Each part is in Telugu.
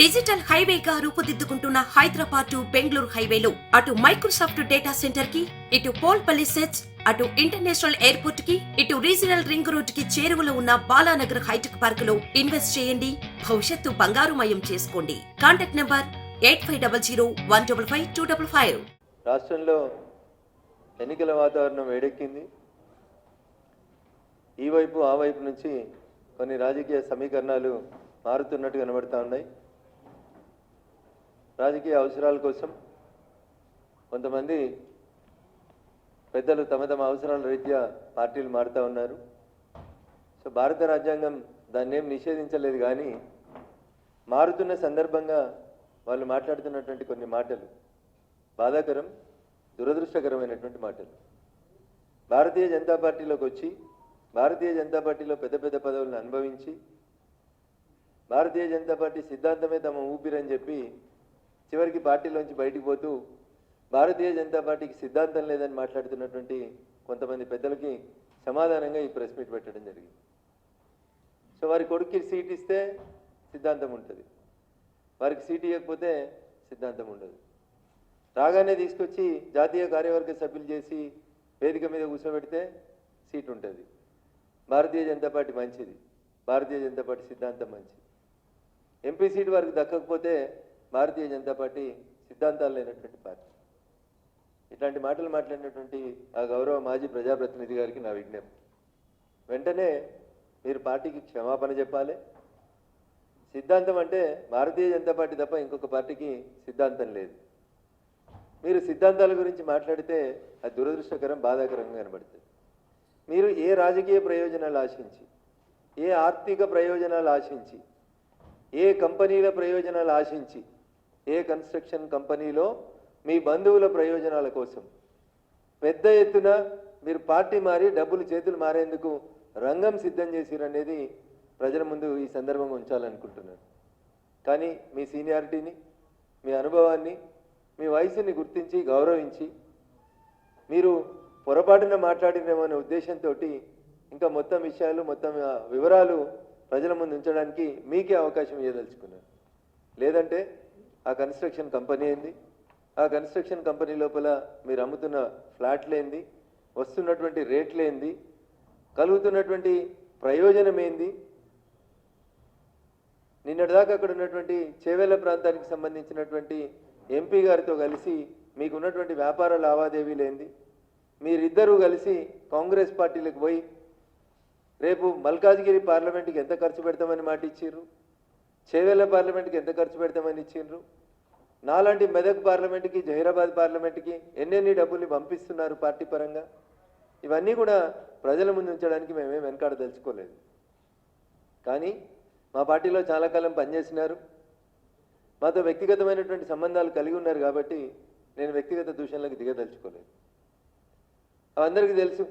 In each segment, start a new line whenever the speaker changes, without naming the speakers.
డిజిటల్ హైవేగా రూపుదిద్దుకుంటున్న హైదరాబాద్ టు బెంగళూరు హైవేలో. అటు మైక్రోసాఫ్ట్ డేటా సెంటర్కి ఇటు పోల్ సెట్స్ అటు ఇంటర్నేషనల్ ఎయిర్పోర్ట్కి ఇటు రీజనల్ రింగ్ రోడ్కి చేరువలో ఉన్న బాలానగర్ హైటెక్ పార్క్లో ఇన్వెస్ట్ చేయండి. భవిష్యత్తు బంగారుమయం చేసుకోండి. Contact number eight five double zero one double five two double five.
రాష్ట్రంలో ఎన్నికల వాతావరణం వేడెక్కింది. ఈ వైపు ఆ వైపు నుంచి కొన్ని రాజకీయ సమీకరణాలు మారుతున్నట్టు కనబడతా ఉన్నాయి. రాజకీయ అవసరాల కోసం కొంతమంది పెద్దలు తమ తమ అవసరాల రీత్యా పార్టీలు మారుతూ ఉన్నారు. సో భారత రాజ్యాంగం దాన్ని ఏం నిషేధించలేదు కానీ మారుతున్న సందర్భంగా వాళ్ళు మాట్లాడుతున్నటువంటి కొన్ని మాటలు బాధాకరం దురదృష్టకరమైనటువంటి మాటలు. భారతీయ జనతా పార్టీలోకి వచ్చి భారతీయ జనతా పార్టీలో పెద్ద పెద్ద పదవులను అనుభవించి భారతీయ జనతా పార్టీ సిద్ధాంతమే తమ ఊపిరని చెప్పి చివరికి పార్టీలోంచి బయటికి పోతూ భారతీయ జనతా పార్టీకి సిద్ధాంతం లేదని మాట్లాడుతున్నటువంటి కొంతమంది పెద్దలకి సమాధానంగా ఈ ప్రెస్ మీట్ పెట్టడం జరిగింది. సో వారి కొడుక్కి సీట్ ఇస్తే సిద్ధాంతం ఉంటుంది. వారికి సీట్ ఇవ్వకపోతే సిద్ధాంతం ఉండదు. రాగానే తీసుకొచ్చి జాతీయ కార్యవర్గ సభ్యులు చేసి వేదిక మీద కూర్చోబెడితే సీట్ ఉంటుంది. భారతీయ జనతా పార్టీ మంచిది. భారతీయ జనతా పార్టీ సిద్ధాంతం మంచిది. ఎంపీ సీట్ వారికి దక్కకపోతే భారతీయ జనతా పార్టీ సిద్ధాంతాలు లేనటువంటి పార్టీ. ఇట్లాంటి మాటలు మాట్లాడినటువంటి ఆ గౌరవ మాజీ ప్రజాప్రతినిధి గారికి నా విజ్ఞప్తి. వెంటనే మీరు పార్టీకి క్షమాపణ చెప్పాలి. సిద్ధాంతం అంటే భారతీయ జనతా పార్టీ తప్ప ఇంకొక పార్టీకి సిద్ధాంతం లేదు. మీరు సిద్ధాంతాల గురించి మాట్లాడితే అది దురదృష్టకరం బాధాకరంగా కనబడుతుంది. మీరు ఏ రాజకీయ ప్రయోజనాలు ఆశించి ఏ ఆర్థిక ప్రయోజనాలు ఆశించి ఏ కంపెనీల ప్రయోజనాలు ఆశించి ఏ కన్స్ట్రక్షన్ కంపెనీలో మీ బంధువుల ప్రయోజనాల కోసం? పెద్ద ఎత్తున మీరు పార్టీ మారి డబ్బులు చేతులు మారేందుకు రంగం సిద్ధం చేసిరనేది ప్రజల ముందు ఈ సందర్భంగా ఉంచాలనుకుంటున్నాను. కానీ మీ సీనియారిటీని మీ అనుభవాన్ని మీ వయసుని గుర్తించి గౌరవించి మీరు పొరపాటున మాట్లాడినమనే ఉద్దేశంతో ఇంకా మొత్తం విషయాలు మొత్తం వివరాలు ప్రజల ముందు ఉంచడానికి మీకే అవకాశం ఇవ్వదలుచుకున్నాను లేదంటే ఆ కన్స్ట్రక్షన్ కంపెనీ ఏంది? ఆ కన్స్ట్రక్షన్ కంపెనీ లోపల మీరు అమ్ముతున్న ఫ్లాట్లేంది వస్తున్నటువంటి రేట్లు ఏంది? కలుగుతున్నటువంటి ప్రయోజనం ఏంది? నిన్నటిదాకా అక్కడ ఉన్నటువంటి చేవేళ్ళ ప్రాంతానికి సంబంధించినటువంటి ఎంపీ గారితో కలిసి మీకున్నటువంటి వ్యాపార లావాదేవీలేంది మీరిద్దరూ కలిసి కాంగ్రెస్ పార్టీలకు పోయి రేపు మల్కాజ్గిరి పార్లమెంట్కి ఎంత ఖర్చు పెడతామని మాట ఇచ్చిర్రు చేవేళ్ళ పార్లమెంట్కి ఎంత ఖర్చు పెడతామని ఇచ్చిండ్రు? నాలాంటి మెదక్ పార్లమెంట్కి జహీరాబాద్ పార్లమెంట్కి ఎన్నెన్ని డబ్బుల్ని పంపిస్తున్నారు పార్టీ పరంగా? ఇవన్నీ కూడా ప్రజల ముందు ఉంచడానికి మేమేం వెనకాడదలుచుకోలేదు కానీ మా పార్టీలో చాలా కాలం పనిచేసినారు. మాతో వ్యక్తిగతమైనటువంటి సంబంధాలు కలిగి ఉన్నారు కాబట్టి నేను వ్యక్తిగత దూషణలకు దిగదలుచుకోలేదు. అందరికీ తెలుసు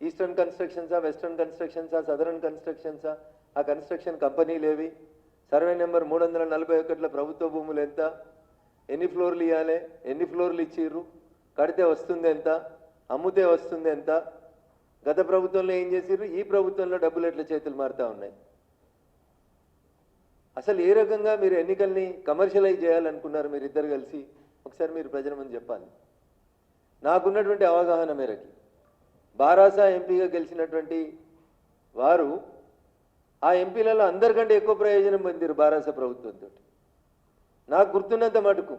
ఈస్టర్న్ కన్స్ట్రక్షన్సా వెస్టర్న్ కన్స్ట్రక్షన్సా సదరన్ కన్స్ట్రక్షన్సా ఆ కన్స్ట్రక్షన్ కంపెనీలు ఏవి సర్వే నెంబర్ మూడు వందల నలభై ఒకటిలో ప్రభుత్వ భూములు ఎంత? ఎన్ని ఫ్లోర్లు ఇవ్వాలి ఎన్ని ఫ్లోర్లు ఇచ్చిర్రు? కడితే వస్తుంది ఎంత? అమ్ముతే వస్తుంది ఎంత? గత ప్రభుత్వంలో ఏం చేసిర్రు? ఈ ప్రభుత్వంలో డబ్బులు ఎట్లా చేతులు మారుతా ఉన్నాయి? అసలు ఏ రకంగా మీరు ఎన్నికల్ని కమర్షియలైజ్ చేయాలనుకున్నారు మీరు ఇద్దరు కలిసి? ఒకసారి మీరు ప్రజల ముందు చెప్పాలి. నాకున్నటువంటి అవగాహన మేరకి. బారాసా ఎంపీగా గెలిచినటువంటి వారు ఆ ఎంపీలలో అందరికంటే ఎక్కువ ప్రయోజనం పొందిరు బారాస ప్రభుత్వంతో నాకు గుర్తున్నంత మటుకు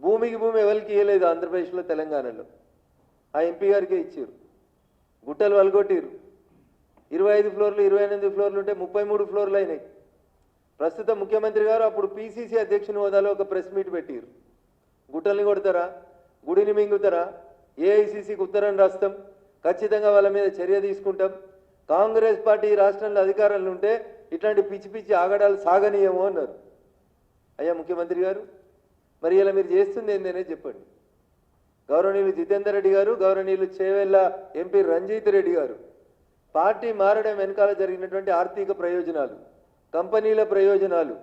భూమికి భూమి ఎవరికి ఇవ్వలేదు ఆంధ్రప్రదేశ్లో తెలంగాణలో. ఆ ఎంపీ గారికే ఇచ్చారు. గుట్టలు వలగొట్టిరు. ఇరవై ఐదు ఫ్లోర్లు ఇరవై ఎనిమిది ఫ్లోర్లు ఉంటే ముప్పై మూడు ఫ్లోర్లు అయినాయి. ప్రస్తుత ముఖ్యమంత్రి గారు అప్పుడు పీసీసీ అధ్యక్షుని హోదాలో ఒక ప్రెస్ మీట్ పెట్టారు. గుట్టల్ని కొడతారా? గుడిని మింగుతారా? ఏఐసీసీకి ఉత్తరం రాస్తాం. ఖచ్చితంగా వాళ్ళ మీద చర్య తీసుకుంటాం. కాంగ్రెస్ పార్టీ రాష్ట్రంలో అధికారంలో ఉంటే ఇట్లాంటి పిచ్చి పిచ్చి ఆగడాలు సాగనీయము అన్నారు. అయ్యా ముఖ్యమంత్రి గారు మరి ఇలా మీరు చేస్తుంది ఏందనే చెప్పండి. గౌరవనీయులు జితేందర్ రెడ్డి గారు గౌరవనీయులు చేవెళ్ళ ఎంపీ రంజిత్ రెడ్డి గారు పార్టీ మారడం వెనకాల జరిగినటువంటి ఆర్థిక ప్రయోజనాలు కంపెనీల ప్రయోజనాలు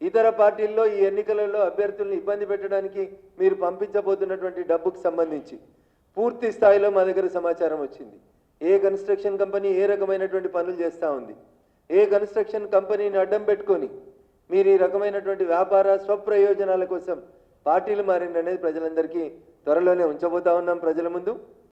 ఇతర పార్టీల్లో ఈ ఎన్నికలలో అభ్యర్థుల్ని ఇబ్బంది పెట్టడానికి మీరు పంపించబోతున్నటువంటి డబ్బుకు సంబంధించి పూర్తి స్థాయిలో మా దగ్గర సమాచారం వచ్చింది. ఏ కన్స్ట్రక్షన్ కంపెనీ ఏ రకమైనటువంటి పనులు చేస్తూ ఉంది? ఏ కన్స్ట్రక్షన్ కంపెనీని అడ్డం పెట్టుకొని మీరు ఈ రకమైనటువంటి వ్యాపార స్వప్రయోజనాల కోసం పార్టీలు మారిందనేది ప్రజలందరికీ త్వరలోనే ఉంచబోతా ఉన్నాం ప్రజల ముందు.